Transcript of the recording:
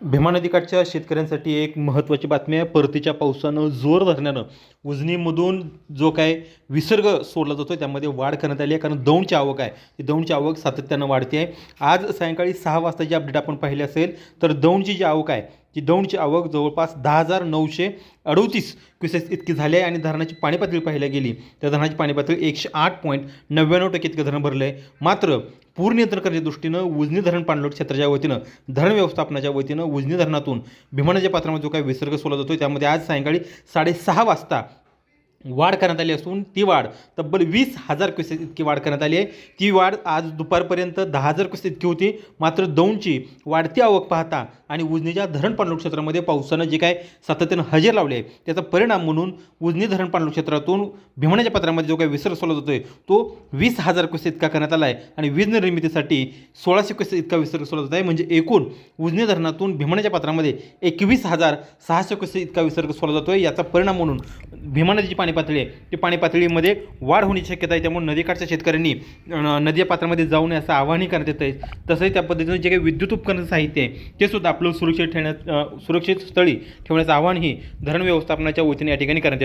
भीमा नदीकाठच्या शेतकऱ्यांसाठी एक महत्त्वाची बातमी आहे. परतीच्या पावसानं जोर धरण्यानं उजनीमधून जो काय विसर्ग सोडला जातो त्यामध्ये वाढ करण्यात आली आहे. कारण दौंडची आवक आहे. ती दौंडची आवक सातत्यानं वाढते आहे. आज सायंकाळी सहा वाजता जी अपडेट आपण पाहिली असेल तर दौंडची जी आवक आहे ती दौंडची आवक जवळपास दहा हजार नऊशे अडोतीस क्युसेस इतकी झाली आहे आणि धरणाची पाणी पातळी पाहिल्या गेली तर धरणाची पाणी पातळी एकशे आठ पॉईंट नव्याण्णव टक्के इतकं धरण भरलं आहे मात्र पूर नियंत्रण करण्याच्या दृष्टीनं उजनी धरण पाणलोट क्षेत्राच्या वतीनं धरण व्यवस्थापनाच्या वतीनं उजनी धरणातून भीमानाच्या पात्रामध्ये जो काही विसर्ग सोडला जातो त्यामध्ये आज सायंकाळी साडेसहा वाजता वाढ करण्यात आली असून ती वाढ तब्बल वीस हजार क्युसेस इतकी वाढ करण्यात आली आहे. ती वाढ आज दुपारपर्यंत दहा हजार क्युसेस इतकी होती. मात्र दौंडची वाढती आवक पाहता आणि उजनीच्या धरण पाणलोट क्षेत्रामध्ये पावसानं जे काय सातत्यानं हजेर लावले आहे त्याचा परिणाम म्हणून उजनी धरण पाणलोट क्षेत्रातून भीमण्याच्या पत्रामध्ये जो काही विसर सोडला जातोय तो वीस हजार क्युसेस इतका करण्यात आला आहे. आणि वीज निर्मितीसाठी सोळाशे क्युसेस इतका विसर्ग सोडला जात आहे. म्हणजे एकूण उजनी धरणातून भीमण्याच्या पात्रामध्ये एकवीस हजार सहाशे क्युसेस इतका विसर्ग सोडला जातोय. याचा परिणाम म्हणून भीमा पाणी पातळी आहे. ती पाणी पातळीमध्ये वाढ होण्याची शक्यता आहे. त्यामुळे नदीकाठच्या शेतकऱ्यांनी अं, नदी पात्रामध्ये जाऊ नये असं आवाहनही करण्यात येत आहे तसंही त्या पद्धतीनं जे काही विद्युत उपकरण साहित्य आहे ते सुद्धा आपलं सुरक्षित ठेवण्यात सुरक्षित स्थळी ठेवण्याचं आवाहनही धरण व्यवस्थापनाच्या वतीने या ठिकाणी करण्यात येत